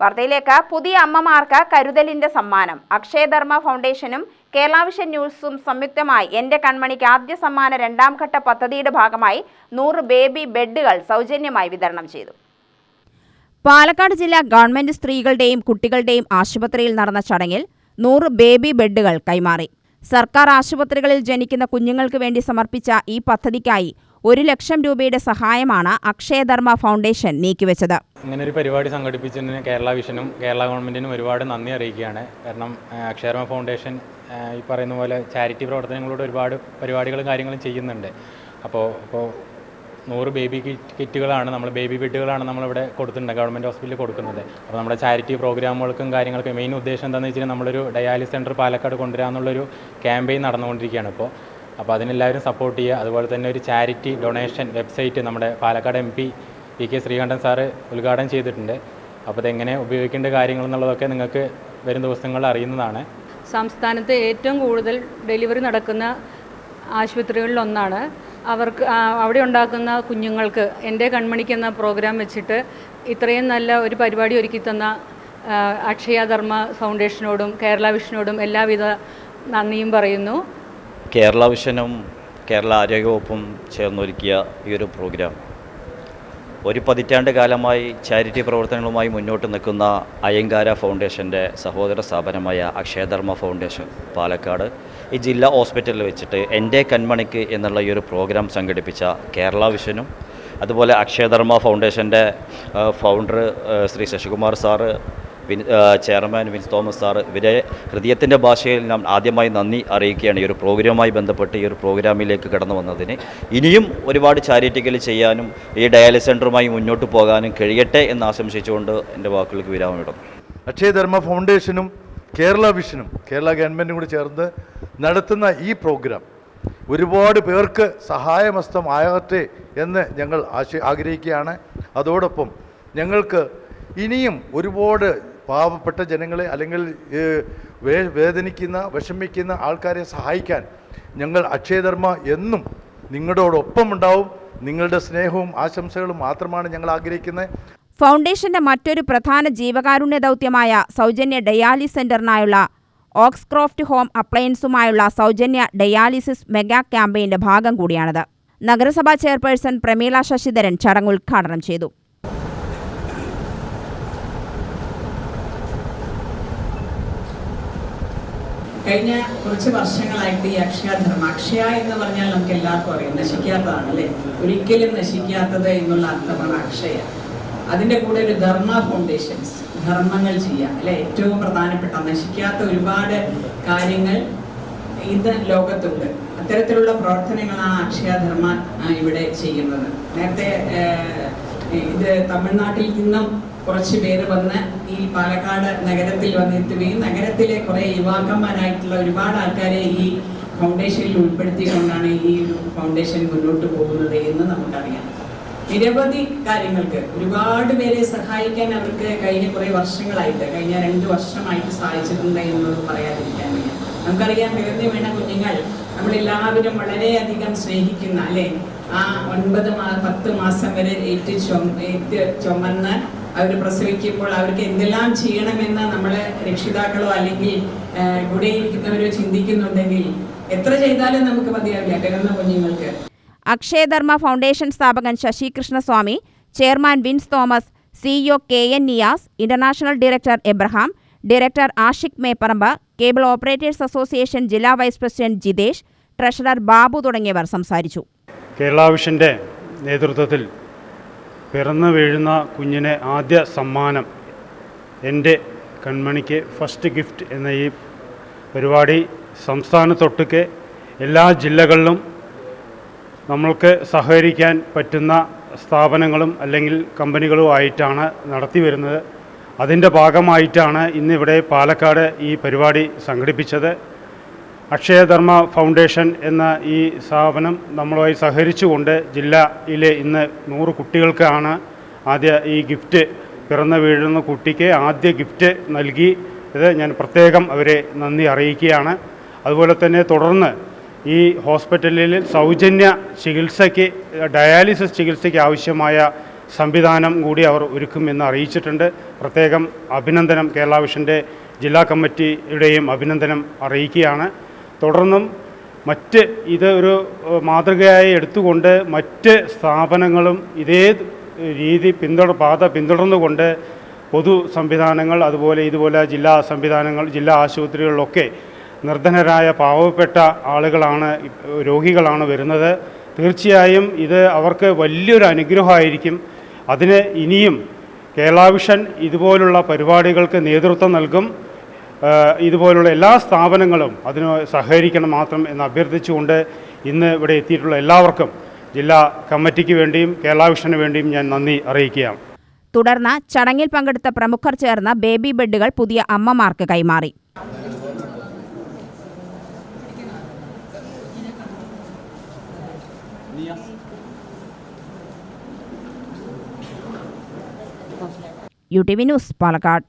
വാർത്തയിലേക്ക് പുതിയ അമ്മമാർക്ക് കരുതലിന്റെ സമ്മാനം. അക്ഷയധർമ്മ ഫൗണ്ടേഷനും കേരള ന്യൂസും സംയുക്തമായി എന്റെ കൺമണിക്ക് ആദ്യ സമ്മാന രണ്ടാം ഘട്ട പദ്ധതിയുടെ ഭാഗമായി നൂറ് ബേബി ബെഡുകൾ സൗജന്യമായി വിതരണം ചെയ്തു. പാലക്കാട് ജില്ലാ ഗവൺമെന്റ് സ്ത്രീകളുടെയും കുട്ടികളുടെയും ആശുപത്രിയിൽ നടന്ന ചടങ്ങിൽ നൂറ് ബേബി ബെഡുകൾ കൈമാറി. സർക്കാർ ആശുപത്രികളിൽ ജനിക്കുന്ന കുഞ്ഞുങ്ങൾക്ക് വേണ്ടി സമർപ്പിച്ച ഈ പദ്ധതിക്കായി ഒരു ലക്ഷം രൂപയുടെ സഹായമാണ് അക്ഷയധർമ്മ ഫൗണ്ടേഷൻ നീക്കിവെച്ചത്. ഇങ്ങനെ ഒരു പരിപാടി സംഘടിപ്പിച്ചതിന് കേരള വിഷനും കേരള ഗവൺമെന്റിനും ഒരുപാട് നന്ദി അറിയിക്കുകയാണ്. കാരണം അക്ഷയധർമ്മ ഫൗണ്ടേഷൻ ഈ പറയുന്ന പോലെ ചാരിറ്റി പ്രവർത്തനങ്ങളോട് ഒരുപാട് പരിപാടികളും കാര്യങ്ങളും ചെയ്യുന്നുണ്ട്. അപ്പോൾ ഇപ്പോൾ നൂറ് ബേബി കിറ്റ് കിറ്റുകളാണ് നമ്മൾ ബേബി ബെഡുകളാണ് നമ്മളിവിടെ കൊടുത്തിട്ടുണ്ട് ഗവൺമെന്റ് ഹോസ്പിറ്റലിൽ കൊടുക്കുന്നത്. അപ്പോൾ നമ്മുടെ ചാരിറ്റി പ്രോഗ്രാമുകൾക്കും കാര്യങ്ങൾക്കും മെയിൻ ഉദ്ദേശം എന്താണെന്ന് വെച്ചാൽ നമ്മളൊരു ഡയാലിസ് സെന്റർ പാലക്കാട് കൊണ്ടുവരാമെന്നുള്ളൊരു ക്യാമ്പയിൻ നടന്നുകൊണ്ടിരിക്കുകയാണ് ഇപ്പോൾ. അപ്പോൾ അതിനെല്ലാവരും സപ്പോർട്ട് ചെയ്യുക. അതുപോലെ തന്നെ ഒരു ചാരിറ്റി ഡൊണേഷൻ വെബ്സൈറ്റ് നമ്മുടെ Palakkad M P P K Sreekandan sir ഉദ്ഘാടനം ചെയ്തിട്ടുണ്ട്. അപ്പോൾ അതെങ്ങനെ ഉപയോഗിക്കേണ്ട കാര്യങ്ങൾ എന്നുള്ളതൊക്കെ നിങ്ങൾക്ക് വരും ദിവസങ്ങളിൽ അറിയുന്നതാണ്. സംസ്ഥാനത്ത് ഏറ്റവും കൂടുതൽ ഡെലിവറി നടക്കുന്ന ആശുപത്രികളിലൊന്നാണ് അവർക്ക് അവിടെ ഉണ്ടാക്കുന്ന കുഞ്ഞുങ്ങൾക്ക് എന്റെ കൺമണിക്ക് എന്ന പ്രോഗ്രാം വെച്ചിട്ട് ഇത്രയും നല്ല ഒരു പരിപാടി ഒരുക്കി തന്ന അക്ഷയധർമ്മ ഫൗണ്ടേഷനോടും കേരള വിഷനോടും എല്ലാവിധ നന്ദിയും പറയുന്നു. കേരള വിഷനും കേരള ആരോഗ്യവകുപ്പും ചേർന്നൊരുക്കിയ ഈ ഒരു പ്രോഗ്രാം. ഒരു പതിറ്റാണ്ട് കാലമായി ചാരിറ്റി പ്രവർത്തനങ്ങളുമായി മുന്നോട്ട് നിൽക്കുന്ന അയ്യങ്കാര ഫൗണ്ടേഷന്റെ സഹോദര സ്ഥാപനമായ അക്ഷയധർമ്മ ഫൗണ്ടേഷൻ പാലക്കാട്. ഈ ജില്ലാ ഹോസ്പിറ്റലിൽ വെച്ചിട്ട് എന്റെ കൺമണിക്ക് എന്നുള്ള ഈ ഒരു പ്രോഗ്രാം സംഘടിപ്പിച്ച കേരള വിഷനും അതുപോലെ അക്ഷയധർമ്മ ഫൗണ്ടേഷന്റെ founder Shri Sasikumar sir chairman Vince Thomas sir ഇവരെ ഹൃദയത്തിന്റെ ഭാഷയിൽ നാം ആദ്യമായി നന്ദി അറിയിക്കുകയാണ്. ഈ ഒരു പ്രോഗ്രാമുമായി ബന്ധപ്പെട്ട് ഈ ഒരു പ്രോഗ്രാമിലേക്ക് കടന്നു വന്നതിന്. ഇനിയും ഒരുപാട് ചാരിറ്റികൾ ചെയ്യാനും ഈ ഡയാലിസ് സെന്ററുമായി മുന്നോട്ട് പോകാനും കഴിയട്ടെ എന്ന് ആശംസിച്ചുകൊണ്ട് എന്റെ വാക്കുകൾക്ക് വിരാമമിടും അക്ഷയധർമ്മ ഫൗണ്ടേഷനും കേരള വിഷനും കേരള ഗവൺമെന്റും കൂടി ചേർന്ന് നടത്തുന്ന ഈ പ്രോഗ്രാം ഒരുപാട് പേർക്ക് സഹായമസ്തം സഹായമസ്തമാകട്ടെ എന്ന് ഞങ്ങൾ ആശ ആഗ്രഹിക്കുകയാണ്. അതോടൊപ്പം ഞങ്ങൾക്ക് ഇനിയും ഒരുപാട് പാവപ്പെട്ട ജനങ്ങളെ അല്ലെങ്കിൽ വേദനിക്കുന്ന വിഷമിക്കുന്ന ആൾക്കാരെ സഹായിക്കാൻ ഞങ്ങൾ അക്ഷയധർമ്മ എന്നും നിങ്ങളോടൊപ്പം ഉണ്ടാവും നിങ്ങളുടെ സ്നേഹവും ആശംസകളും മാത്രമാണ് ഞങ്ങൾ ആഗ്രഹിക്കുന്നത്. ഫൗണ്ടേഷന്റെ മറ്റൊരു പ്രധാന ജീവകാരുണ്യ ദൗത്യമായ സൗജന്യ ഡയാലിസ് സെന്ററിനായുള്ള ഓക്സ്ക്രോഫ്റ്റ് ഹോം അപ്ലയൻസുമായുള്ള സൗജന്യ ഡയാലിസിസ് മെഗാ ക്യാമ്പയിന്റെ ഭാഗം കൂടിയാണിത്. നഗരസഭാ ചെയർപേഴ്സൺ പ്രമീള ശശിധരൻ ചടങ്ങ് ഉദ്ഘാടനം ചെയ്തു. കഴിഞ്ഞ കുറച്ച് വർഷങ്ങളായിട്ട് ഈ അക്ഷയധർമ്മ അക്ഷയ എന്ന് പറഞ്ഞാൽ നമുക്ക് എല്ലാവർക്കും അറിയാം. നശിക്കാത്തതാണ് അല്ലേ ഒരിക്കലും നശിക്കാത്തത് എന്നുള്ള അർത്ഥമാണ് അക്ഷയ. അതിന്റെ കൂടെ ഒരു ധർമ്മ ഫൗണ്ടേഷൻസ് ധർമ്മങ്ങൾ ചെയ്യാം. അല്ലെ? ഏറ്റവും പ്രധാനപ്പെട്ട നശിക്കാത്ത ഒരുപാട് കാര്യങ്ങൾ ഇത് ലോകത്തുണ്ട്. അത്തരത്തിലുള്ള പ്രവർത്തനങ്ങളാണ് അക്ഷയധർമ്മ ഇവിടെ ചെയ്യുന്നത്. നേരത്തെ ഇത് തമിഴ്നാട്ടിൽ നിന്നും കുറച്ച് പേര് വന്ന് ഈ പാലക്കാട് നഗരത്തിൽ വന്നെത്തുകയും നഗരത്തിലെ കുറെ യുവാക്കന്മാരായിട്ടുള്ള ഒരുപാട് ആൾക്കാരെ ഈ ഫൗണ്ടേഷനിൽ ഉൾപ്പെടുത്തിക്കൊണ്ടാണ് ഈ ഒരു ഫൗണ്ടേഷൻ മുന്നോട്ട് പോകുന്നത് എന്ന് നമുക്കറിയാം. നിരവധി കാര്യങ്ങൾക്ക് ഒരുപാട് പേരെ സഹായിക്കാൻ അവർക്ക് കഴിഞ്ഞ കുറെ വർഷങ്ങളായിട്ട് കഴിഞ്ഞ രണ്ട് വർഷമായിട്ട് സാധിച്ചിട്ടുണ്ട് എന്നത് പറയാതിരിക്കാൻ വയ്യ നമുക്കറിയാം പിറന്നു വീണ കുഞ്ഞുങ്ങൾ നമ്മളെല്ലാവരും വളരെയധികം സ്നേഹിക്കുന്ന അല്ലെ? ആ ഒൻപത് മാ പത്ത് മാസം വരെ ഏറ്റ് ചുമ ഏറ്റ് ചുമന്ന് അവർ പ്രസവിക്കുമ്പോൾ അവർക്ക് എന്തെല്ലാം ചെയ്യണമെന്ന് നമ്മളെ രക്ഷിതാക്കളോ അല്ലെങ്കിൽ കൂടെ ഇരിക്കുന്നവരോ ചിന്തിക്കുന്നുണ്ടെങ്കിൽ എത്ര ചെയ്താലും നമുക്ക് മതിയാവില്ല പിറന്ന കുഞ്ഞുങ്ങൾക്ക്. അക്ഷയധർമ്മ ഫൗണ്ടേഷൻ സ്ഥാപകൻ Sasikrishnaswamy chairman Vince Thomas CEO K N Niyas international director Abraham director Ashiq Mepparamba cable operators association ജില്ലാ vice president Jithesh treasurer Babu തുടങ്ങിയവർ സംസാരിച്ചു. കേരളാവിഷന്റെ നേതൃത്വത്തിൽ പിറന്നു വീഴുന്ന കുഞ്ഞിനെ ആദ്യ സമ്മാനം. എന്റെ കൺമണിക്ക് ഫസ്റ്റ് ഗിഫ്റ്റ് എന്ന ഈ പരിപാടി സംസ്ഥാനത്തൊട്ടുക്കെ എല്ലാ ജില്ലകളിലും നമ്മൾക്ക് സഹകരിക്കാൻ പറ്റുന്ന സ്ഥാപനങ്ങളും അല്ലെങ്കിൽ കമ്പനികളുമായിട്ടാണ് നടത്തി വരുന്നത്. അതിന്റെ ഭാഗമായിട്ടാണ് ഇന്നിവിടെ പാലക്കാട് ഈ പരിപാടി സംഘടിപ്പിച്ചത്. അക്ഷയധർമ്മ ഫൗണ്ടേഷൻ എന്ന ഈ സ്ഥാപനം നമ്മളുമായി സഹകരിച്ചുകൊണ്ട് ജില്ലയിലെ ഇന്ന് നൂറ് കുട്ടികൾക്കാണ് ആദ്യ ഈ ഗിഫ്റ്റ് പിറന്നു വീഴുന്ന കുട്ടിക്ക് ആദ്യ ഗിഫ്റ്റ് നൽകി. ഇത് ഞാൻ പ്രത്യേകം അവരെ നന്ദി അറിയിക്കുകയാണ്. അതുപോലെ തന്നെ തുടർന്ന് ഈ ഹോസ്പിറ്റലിൽ സൗജന്യ ചികിത്സയ്ക്ക് ഡയാലിസിസ് ചികിത്സയ്ക്ക് ആവശ്യമായ സംവിധാനം കൂടി അവർ ഒരുക്കുമെന്ന് അറിയിച്ചിട്ടുണ്ട്. പ്രത്യേകം അഭിനന്ദനം കേരള വിഷന്റെ ജില്ലാ കമ്മിറ്റിയുടെയും അഭിനന്ദനം അറിയിക്കുകയാണ്. തുടർന്നും മറ്റ് ഇത് ഒരു മാതൃകയായി എടുത്തുകൊണ്ട് മറ്റ് സ്ഥാപനങ്ങളും ഇതേ രീതി പിന്തുടർ പാത പിന്തുടർന്നുകൊണ്ട് പൊതു സംവിധാനങ്ങൾ അതുപോലെ ഇതുപോലെ ജില്ലാ സംവിധാനങ്ങൾ ജില്ലാ ആശുപത്രികളിലൊക്കെ നിർധനരായ പാവപ്പെട്ട ആളുകളാണ് രോഗികളാണ് വരുന്നത്. തീർച്ചയായും ഇത് അവർക്ക് വലിയൊരു അനുഗ്രഹമായിരിക്കും. അതിന് ഇനിയും കേരള വിഷൻ ഇതുപോലുള്ള പരിപാടികൾക്ക് നേതൃത്വം നൽകും. ഇതുപോലുള്ള എല്ലാ സ്ഥാപനങ്ങളും അതിന് സഹകരിക്കണം മാത്രം എന്ന് അഭ്യർത്ഥിച്ചുകൊണ്ട് ഇന്ന് ഇവിടെ എത്തിയിട്ടുള്ള എല്ലാവർക്കും ജില്ലാ കമ്മിറ്റിക്ക് വേണ്ടിയും കേരള വേണ്ടിയും ഞാൻ നന്ദി അറിയിക്കുകയാണ്. തുടർന്ന് ചടങ്ങിൽ പങ്കെടുത്ത പ്രമുഖർ ചേർന്ന ബേബി ബെഡുകൾ പുതിയ അമ്മമാർക്ക് കൈമാറി. U T V news Palakkad.